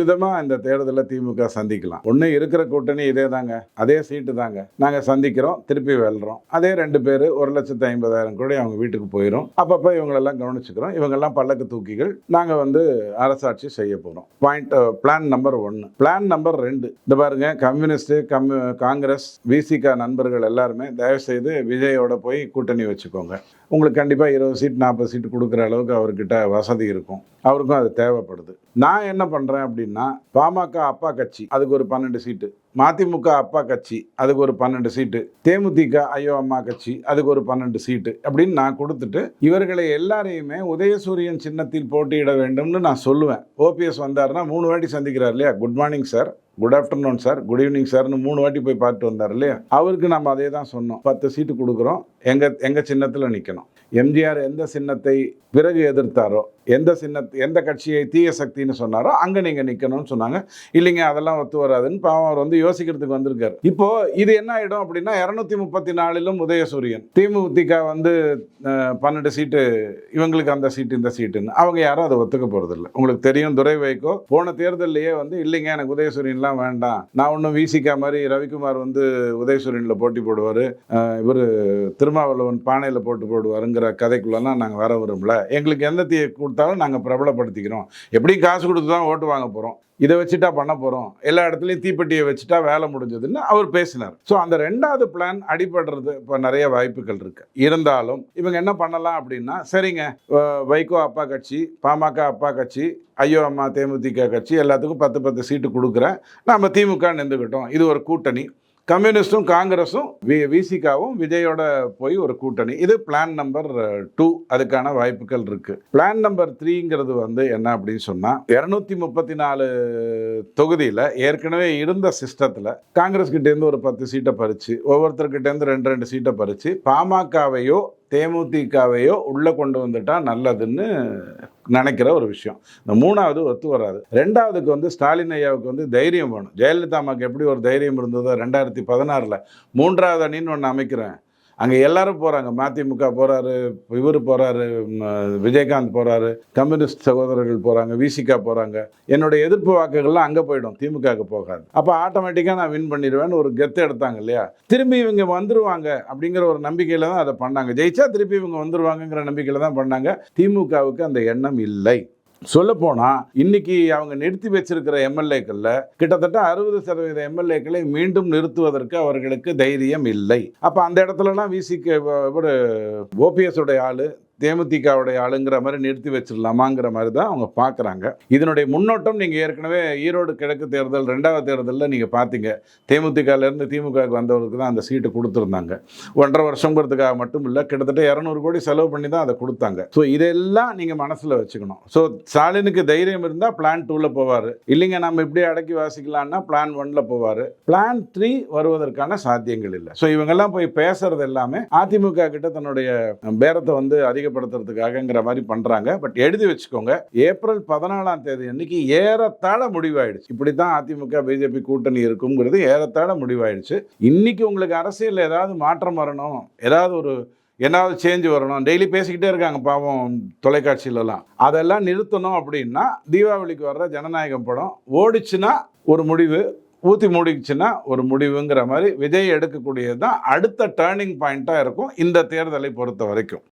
விதமாக இந்த தேர்தலில் திமுக சந்திக்கலாம். ஒன்று இருக்கிற கூட்டணி இதே தாங்க அதே சீட்டு தாங்க. நாங்கள் சந்திக்கிறோம் திருப்பி வெல்றோம். அதே ரெண்டு பேர் ஒரு லட்சத்து ஐம்பதாயிரம் கோடி அவங்க வீட்டுக்கு போயிடும் அப்பப்போ இவங்களெல்லாம் கவனிச்சுக்கிறோம். இவங்கெல்லாம் பல்லக்கு தூக்கிகள். நாங்கள் வந்து அரசாட்சி செய்ய போகிறோம் பாயிண்ட் பிளான் நம்பர் ஒன்று பிளான் நம்பர் ரெண்டு. இந்த பாருங்க. கம்யூனிஸ்ட் கம்யூ காங்கிரஸ் விசிகா நண்பர்கள் எல்லாருமே தயவுசெய்து விஜயோட போய் கூட்டணி வச்சுக்கோங்க. உங்களுக்கு கண்டிப்பாக இருபது சீட் நாற்பது சீட்டு கொடுக்குற அளவுக்கு அவர்கிட்ட வசதி இருக்கும். அவருக்கும் அது தேவைப்படுது. நான் என்ன பண்ணுறேன் அப்படின்னா பாமக அப்பா கட்சி அதுக்கு ஒரு பன்னெண்டு சீட்டு. மதிமுக அப்பா கட்சி அதுக்கு ஒரு பன்னெண்டு சீட்டு. தேமுதிக ஐயோ அம்மா கட்சி அதுக்கு ஒரு பன்னெண்டு சீட்டு அப்படின்னு நான் கொடுத்துட்டு இவர்களை எல்லாரையுமே உதயசூரியன் சின்னத்தில் போட்டியிட வேண்டும்னு நான் சொல்லுவேன். ஓபிஎஸ் வந்தாருன்னா மூணு வாட்டி சந்திக்கிறார் இல்லையா? Good morning sir good afternoon sir good evening சார்னு மூணு வாட்டி போய் பார்த்துட்டு வந்தார் இல்லையா? அவருக்கு நம்ம அதே தான் சொன்னோம். பத்து சீட்டு கொடுக்குறோம். எங்கள் எங்கள் சின்னத்தில் நிற்கணும் எம்ஜிஆர் எந்த சின்னத்தை பிறகு எதிர்த்தாரோ எந்த சின்ன எந்த கட்சியை தீய சக்தின்னு சொன்னாரோ அங்கே நீங்கள் நிற்கணும்னு சொன்னாங்க. இல்லைங்க அதெல்லாம் ஒத்து வராதுன்னு பாவம் அவர் வந்து யோசிக்கிறதுக்கு வந்திருக்காரு. இப்போ இது என்ன ஆகிடும் அப்படின்னா இரநூத்தி முப்பத்தி நாலிலும் உதயசூரியன் திமுக வந்து பன்னெண்டு சீட்டு இவங்களுக்கு அந்த சீட்டு இந்த சீட்டுன்னு. அவங்க யாரும் அதை ஒத்துக்க போகிறதில்ல உங்களுக்கு தெரியும் துரை வைக்கோ போன தேர்தல்லையே வந்து இல்லைங்க எனக்கு உதயசூரியன்லாம் வேண்டாம். நான் ஒன்றும் விசிகா மாதிரி ரவிக்குமார் வந்து உதயசூரியனில் போட்டி போடுவார். இவர் திருமாவளவன் பானையில் போட்டு போடுவாருங்கிற கதைக்குள்ளெல்லாம் நாங்கள் வர விரும்பல. எங்களுக்கு எந்த தீயை கொடுத்தாலும் நாங்கள் பிரபலப்படுத்திக்கிறோம். எப்படியும் காசு கொடுத்து தான் ஓட்டு வாங்க போகிறோம் இதை வச்சுட்டா பண்ண போகிறோம் எல்லா இடத்துலையும் தீப்பெட்டியை வச்சுட்டா வேலை முடிஞ்சதுன்னு அவர் பேசினார். ஸோ அந்த ரெண்டாவது பிளான் அடிபடுறது இப்போ நிறைய வாய்ப்புகள் இருக்கு. இருந்தாலும் இவங்க என்ன பண்ணலாம் அப்படின்னா சரிங்க வைகோ அப்பா கட்சி பாமக அப்பா கட்சி ஐயோ அம்மா தேமுதிக கட்சி எல்லாத்துக்கும் பத்து பத்து சீட்டு கொடுக்குறேன். நம்ம திமுக நின்றுக்கிட்டோம். இது ஒரு கூட்டணி. கம்யூனிஸ்டும் காங்கிரஸும் வி விசிகாவும் விஜயோட போய் ஒரு கூட்டணி. இது பிளான் நம்பர் டூ அதுக்கான வாய்ப்புகள் இருக்கு. பிளான் நம்பர் த்ரீங்கிறது வந்து என்ன அப்படின்னு சொன்னால் இரநூத்தி முப்பத்தி நாலு தொகுதியில் ஏற்கனவே இருந்த சிஸ்டத்தில் காங்கிரஸ் கிட்டேருந்து ஒரு பத்து சீட்டை பறித்து ஒவ்வொருத்தர்கிட்டேருந்து ரெண்டு ரெண்டு சீட்டை பறித்து பாமகவையோ தேமுதிகவையோ உள்ளே கொண்டு வந்துட்டால் நல்லதுன்னு நினைக்கிற ஒரு விஷயம். இந்த மூணாவது ஒத்து வராது. ரெண்டாவதுக்கு வந்து ஸ்டாலின் ஐயாவுக்கு வந்து தைரியம் வேணும். ஜெயலலிதா அம்மாவுக்கு எப்படி ஒரு தைரியம் இருந்ததோ ரெண்டாயிரத்தி பதினாறில் மூன்றாவது அணின்னு ஒன்று அமைக்கிறேன். அங்கே எல்லாரும் போகிறாங்க மதிமுக போகிறாரு இவர் போகிறாரு விஜயகாந்த் போகிறாரு கம்யூனிஸ்ட் சகோதரர்கள் போகிறாங்க விசிகா போகிறாங்க என்னுடைய எதிர்ப்பு வாக்குகள்லாம் அங்கே போயிடும் திமுகவுக்கு போகாது. அப்போ ஆட்டோமேட்டிக்காக நான் வின் பண்ணிடுவேன்னு ஒரு கெத்து எடுத்தாங்க இல்லையா? திரும்பி இவங்க வந்துருவாங்க அப்படிங்கிற ஒரு நம்பிக்கையில் தான் அதை பண்ணாங்க. ஜெயிச்சா திருப்பி இவங்க வந்துருவாங்கங்கிற நம்பிக்கையில் தான் பண்ணாங்க. திமுகவுக்கு அந்த எண்ணம் இல்லை. சொல்லப்போனால் இன்னைக்கு அவங்க நிறுத்தி வச்சிருக்கிற எம்எல்ஏக்களில் கிட்டத்தட்ட அறுபது சதவீத எம்எல்ஏக்களை மீண்டும் நிறுத்துவதற்கு அவர்களுக்கு தைரியம் இல்லை. அப்போ அந்த இடத்துலலாம் விசிக்கு ஒரு ஓபிஎஸ் உடைய ஆள் தேமுதிகவுடைய ஆளுங்கிற மாதிரி நிறுத்தி வச்சிடலாமாங்கிற மாதிரி தான் அவங்க பார்க்குறாங்க. இதனுடைய முன்னோட்டம் நீங்கள் ஏற்கனவே ஈரோடு கிழக்கு தேர்தல் ரெண்டாவது தேர்தலில் நீங்கள் பார்த்தீங்க. தேமுதிகலேருந்து திமுகவுக்கு வந்தவர்களுக்கு தான் அந்த சீட்டு கொடுத்துருந்தாங்க. ஒன்றரை வருஷங்கிறதுக்காக மட்டும் இல்லை கிட்டத்தட்ட இரநூறு கோடி செலவு பண்ணி தான் அதை கொடுத்தாங்க. ஸோ இதெல்லாம் நீங்கள் மனசில் வச்சுக்கணும். ஸோ ஸ்டாலினுக்கு தைரியம் இருந்தால் பிளான் டூவில் போவார். இல்லைங்க நம்ம இப்படி அடக்கி வாசிக்கலான்னா பிளான் ஒன்ல போவார். பிளான் த்ரீ வருவதற்கான சாத்தியங்கள் இல்லை. ஸோ இவங்கெல்லாம் போய் பேசுறது எல்லாமே அதிமுக கிட்ட தன்னுடைய பேரத்தை வந்து அதிகப்படுத்துறதுக்காகங்கிற மாதிரி பண்றாங்க. பட் எழுதி வச்சுக்கோங்க ஏப்ரல் பதினாலாம் தேதி அன்னைக்கு ஏறத்தாழ முடிவாயிடுச்சு. இப்படி தான் அதிமுக பிஜேபி கூட்டணி இருக்குங்கிறது ஏறத்தாழ முடிவாயிடுச்சு. இன்னைக்கு உங்களுக்கு அரசியல் ஏதாவது மாற்றம் வரணும் ஏதாவது ஒரு ஏதாவது சேஞ்ச் வரணும் டெய்லி பேசிக்கிட்டே இருக்காங்க பாவம் தொலைக்காட்சியிலலாம். அதெல்லாம் நிறுத்தணும் அப்படின்னா தீபாவளிக்கு வர்ற ஜனநாயகம் படம் ஓடிச்சுன்னா ஒரு முடிவு ஊற்றி மூடிச்சுன்னா ஒரு முடிவுங்கிற மாதிரி விஜய் எடுக்கக்கூடியது தான் அடுத்த டேர்னிங் பாயிண்ட்டாக இருக்கும் இந்த தேர்தலை பொறுத்த வரைக்கும்.